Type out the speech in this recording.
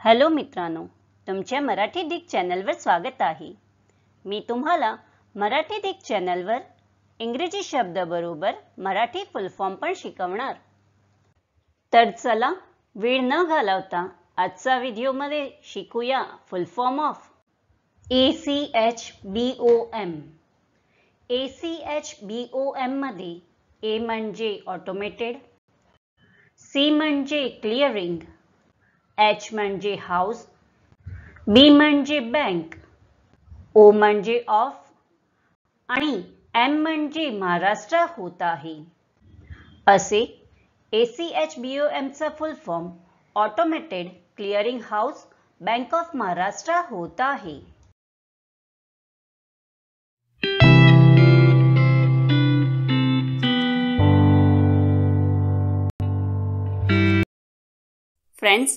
Hello मित्रांनो तुमच्या Marathi Dick चॅनलवर स्वागत आहे. मी तुम्हाला मराठी डिक चॅनलवर इंग्रजी शब्दाबरोबर मराठी फुल फॉर्म पण शिकवणार. तर चला वेळ न घालवता आजचा व्हिडिओमध्ये शिकूया full form of A C H B O M A C H B O एममध्ये ए म्हणजे ऑटोमेटेड सी म्हणजे क्लिअरिंग एच म्हणजे हाऊस बी म्हणजे बँक ओ म्हणजे ऑफ़ आणि एम म्हणजे महाराष्ट्र होत आहे. असे A C H B O एमचा full form automated clearing house bank of Maharashtra होत आहे. फ्रेंड्स